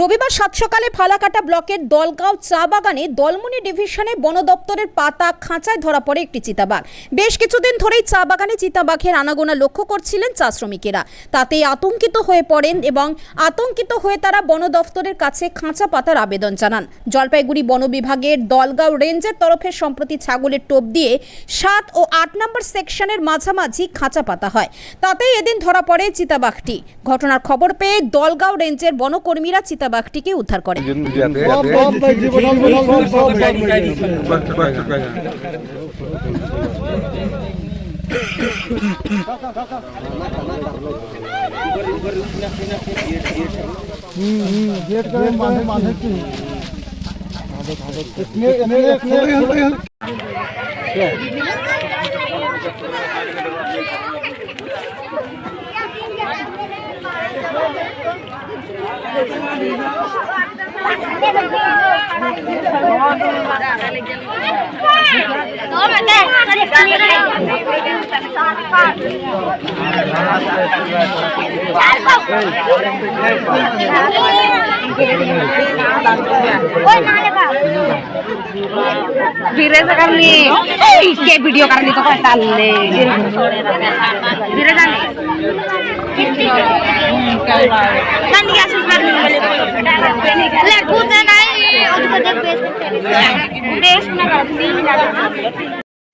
রবিবার সাত সকালে ফালাকাটা ব্লকের দলগাঁও চা বাগানে দলমনি ডিভিশনে বন দপ্তরের পাতা খাঁচায় ধরা পড়ে একটি চিতাবাঘ। বেশ কিছুদিন ধরেই চা বাগানে চিতাবাঘের আনাগোনা লক্ষ্য করছিলেন চা শ্রমিকেরা। তাতেই আতঙ্কিত হয়ে পড়েন এবং আতঙ্কিত হয়ে তারা বন দপ্তরের কাছে খাঁচা পাতার আবেদন জানান। জলপাইগুড়ি বন বিভাগের দলগাঁও রেঞ্জের তরফে সম্প্রতি ছাগলের টোপ দিয়ে সাত ও আট নম্বর সেকশনের মাঝামাঝি খাঁচা পাতা হয়। তাতেই এদিন ধরা পড়ে চিতাবাঘটি। ঘটনার খবর পেয়ে দলগাঁও রেঞ্জের বনকর্মীরা চিতাবাঘটিকে উদ্ধার করে। সব সব দেখছি বনাল বনাল সব সব बंद क्या सुपर लेकिन नहीं उसको देख पेस्ट पेस्ट ना कर